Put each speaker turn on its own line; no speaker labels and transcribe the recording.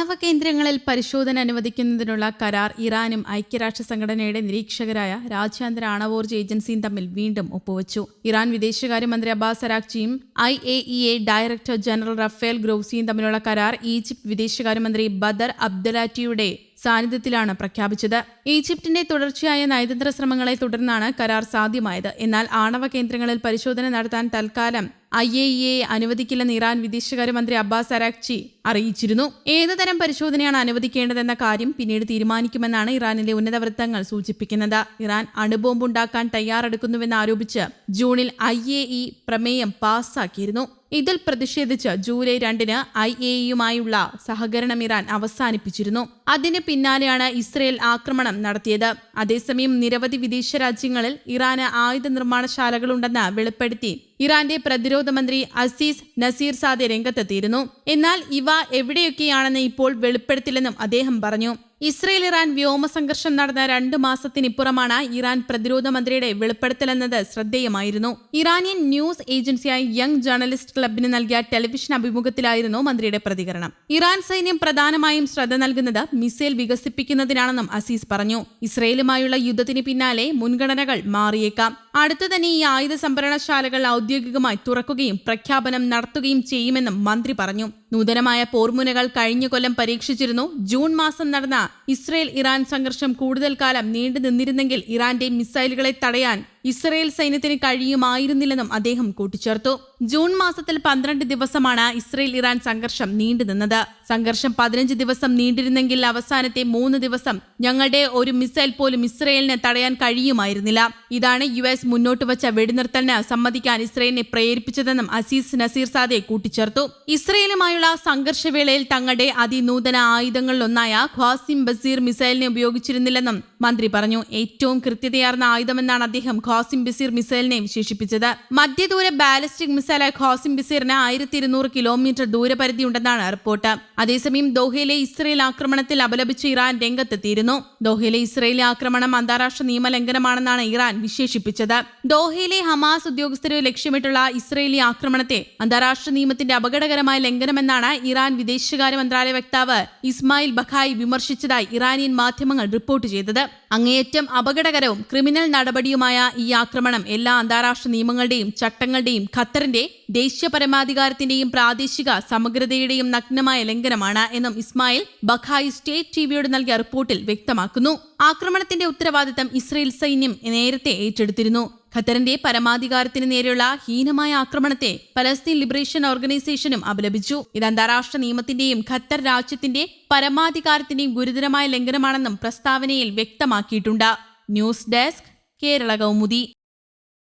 ആണവ കേന്ദ്രങ്ങളിൽ പരിശോധന അനുവദിക്കുന്നതിനുള്ള കരാർ ഇറാനും ഐക്യരാഷ്ട്ര സംഘടനയുടെ നിരീക്ഷകരായ രാജ്യാന്തര ആണവോർജ ഏജൻസിയും തമ്മിൽ വീണ്ടും ഒപ്പുവച്ചു. ഇറാൻ വിദേശകാര്യമന്ത്രി Abbas അരാക്ചിയും I A E A director general Rafael ഗ്രോസിയും തമ്മിലുള്ള കരാർ ഈജിപ്ത് വിദേശകാര്യമന്ത്രി ബദർ അബ്ദലാറ്റിയുടെ സാന്നിധ്യത്തിലാണ് പ്രഖ്യാപിച്ചത്. ഈജിപ്തിന്റെ തുടർച്ചയായ നയതന്ത്ര ശ്രമങ്ങളെ തുടർന്നാണ് കരാർ സാധ്യമായത്. എന്നാൽ ആണവ കേന്ദ്രങ്ങളിൽ പരിശോധന നടത്താൻ തൽക്കാലം ഐ എ ഇ എ അനുവദിക്കില്ലെന്ന് ഇറാൻ വിദേശകാര്യമന്ത്രി അബ്ബാസ് അരാക്ചി അറിയിച്ചിരുന്നു. ഏതുതരം പരിശോധനയാണ് അനുവദിക്കേണ്ടതെന്ന കാര്യം പിന്നീട് തീരുമാനിക്കുമെന്നാണ് ഇറാനിലെ ഉന്നത വൃത്തങ്ങൾ സൂചിപ്പിക്കുന്നത്. ഇറാൻ അണുബോംബുണ്ടാക്കാൻ തയ്യാറെടുക്കുന്നുവെന്ന് ആരോപിച്ച് ജൂണിൽ ഐ എ ഇ പ്രമേയം പാസ്സാക്കിയിരുന്നു ഇതിൽ പ്രതിഷേധിച്ച് ജൂലൈ രണ്ടിന് ഐ എ യുമായുള്ള സഹകരണം ഇറാൻ അവസാനിപ്പിച്ചിരുന്നു. അതിന് പിന്നാലെയാണ് ഇസ്രയേൽ ആക്രമണം നടത്തിയത്. അതേസമയം നിരവധി വിദേശ രാജ്യങ്ങളിൽ ഇറാന് ആയുധ നിർമ്മാണശാലകളുണ്ടെന്ന് വെളിപ്പെടുത്തി ഇറാന്റെ പ്രതിരോധ മന്ത്രി അസീസ് നസീർ സാദെ രംഗത്തെത്തിയിരുന്നു. എന്നാൽ ഇവ എവിടെയൊക്കെയാണെന്ന് ഇപ്പോൾ വെളിപ്പെടുത്തില്ലെന്നും അദ്ദേഹം പറഞ്ഞു. ഇസ്രയേൽ ഇറാൻ വ്യോമ സംഘർഷം നടന്ന രണ്ട് മാസത്തിനിപ്പുറമാണ് ഇറാൻ പ്രതിരോധ മന്ത്രിയുടെ വെളിപ്പെടുത്തലെന്നത് ശ്രദ്ധേയമായിരുന്നു. ഇറാനിയൻ ന്യൂസ് ഏജൻസിയായ യങ് ജേർണലിസ്റ്റ് ക്ലബിന് നൽകിയ ടെലിവിഷൻ അഭിമുഖത്തിലായിരുന്നു മന്ത്രിയുടെ പ്രതികരണം. ഇറാൻ സൈന്യം പ്രധാനമായും ശ്രദ്ധ നൽകുന്നത് മിസൈൽ വികസിപ്പിക്കുന്നതിനാണെന്നും അസീസ് പറഞ്ഞു. ഇസ്രയേലുമായുള്ള യുദ്ധത്തിന് പിന്നാലെ മുൻഗണനകൾ മാറിയേക്കാം. അടുത്തു തന്നെ ഈ ആയുധ സംഭരണശാലകൾ ഔദ്യോഗികമായി തുറക്കുകയും പ്രഖ്യാപനം നടത്തുകയും ചെയ്യുമെന്നും മന്ത്രി പറഞ്ഞു. നൂതനമായ പോർമുനകൾ കഴിഞ്ഞ കൊല്ലം പരീക്ഷിച്ചിരുന്നു. ജൂൺ മാസം നടന്ന ഇസ്രയേൽ ഇറാൻ സംഘർഷം കൂടുതൽ കാലം നീണ്ടു നിന്നിരുന്നെങ്കിൽ ഇറാന്റെ മിസൈലുകളെ തടയാൻ ഇസ്രയേൽ സൈന്യത്തിന് കഴിയുമായിരുന്നില്ലെന്നും അദ്ദേഹം കൂട്ടിച്ചേർത്തു. ജൂൺ മാസത്തിൽ പന്ത്രണ്ട് ദിവസമാണ് ഇസ്രയേൽ ഇറാൻ സംഘർഷം നീണ്ടുനിന്നത് സംഘർഷം പതിനഞ്ച് ദിവസം നീണ്ടിരുന്നെങ്കിൽ അവസാനത്തെ മൂന്ന് ദിവസം ഞങ്ങളുടെ ഒരു മിസൈൽ പോലും ഇസ്രയേലിനെ തടയാൻ കഴിയുമായിരുന്നില്ല. ഇതാണ് യു എസ് മുന്നോട്ട് വച്ച വെടിനിർത്തലിന് സമ്മതിക്കാൻ ഇസ്രയേലിനെ പ്രേരിപ്പിച്ചതെന്നും അസീസ് നസീർ സാദെ കൂട്ടിച്ചേർത്തു. ഇസ്രയേലുമായുള്ള സംഘർഷവേളയിൽ തങ്ങളുടെ അതിനൂതന ആയുധങ്ങളിലൊന്നായ ഖ്വാസിം ബസീർ മിസൈലിനെ ഉപയോഗിച്ചിരുന്നില്ലെന്നും മന്ത്രി പറഞ്ഞു. ഏറ്റവും കൃത്യതയാർന്ന ആയുധമെന്നാണ് അദ്ദേഹം ഖാസിം ബസീർ മിസൈലിനെ വിശേഷിപ്പിച്ചത്. മധ്യദൂര ബാലിസ്റ്റിക് മിസൈലായ ഖാസിം ബസീറിന് ആയിരത്തി ഇരുന്നൂറ് കിലോമീറ്റർ ദൂരപരിധി ഉണ്ടെന്നാണ് റിപ്പോർട്ട്. അതേസമയം ദോഹയിലെ ഇസ്രയേൽ ആക്രമണത്തിൽ അപലപിച്ച് ഇറാൻ രംഗത്തെത്തിയിരുന്നു. ദോഹയിലെ ഇസ്രയേലി ആക്രമണം അന്താരാഷ്ട്ര നിയമലംഘനമാണെന്നാണ് ഇറാൻ വിശേഷിപ്പിച്ചത്. ദോഹയിലെ ഹമാസ് ഉദ്യോഗസ്ഥരെ ലക്ഷ്യമിട്ടുള്ള ഇസ്രയേലി ആക്രമണത്തെ അന്താരാഷ്ട്ര നിയമത്തിന്റെ അപകടകരമായ ലംഘനമെന്നാണ് ഇറാൻ വിദേശകാര്യ മന്ത്രാലയ വക്താവ് ഇസ്മായിൽ ബഖായി വിമർശിച്ചതായി ഇറാനിയൻ മാധ്യമങ്ങൾ റിപ്പോർട്ട് ചെയ്തത്. അങ്ങേയറ്റം അപകടകരവും ക്രിമിനൽ നടപടിയുമായ ഈ ആക്രമണം എല്ലാ അന്താരാഷ്ട്ര നിയമങ്ങളുടെയും ചട്ടങ്ങളുടെയും ഖത്തറിന്റെ ദേശീയ പരമാധികാരത്തിന്റെയും പ്രാദേശിക സമഗ്രതയുടെയും നഗ്നമായ ലംഘനമാണ് എന്നും ഇസ്മായിൽ ബഖായി സ്റ്റേറ്റ് ടിവിയോട് നൽകിയ റിപ്പോർട്ടിൽ വ്യക്തമാക്കുന്നു. ആക്രമണത്തിന്റെ ഉത്തരവാദിത്തം ഇസ്രയേൽ സൈന്യം നേരത്തെ ഏറ്റെടുത്തിരുന്നു. ഖത്തറിന്റെ പരമാധികാരത്തിന് നേരെയുള്ള ഹീനമായ ആക്രമണത്തെ പലസ്തീൻ ലിബറേഷൻ ഓർഗനൈസേഷനും അപലപിച്ചു. ഇത് അന്താരാഷ്ട്ര നിയമത്തിന്റെയും ഖത്തർ രാജ്യത്തിന്റെ പരമാധികാരത്തിന്റെയും ഗുരുതരമായ ലംഘനമാണെന്നും പ്രസ്താവനയിൽ വ്യക്തമാക്കിയിട്ടുണ്ട്. News desk Kerala Kaumudi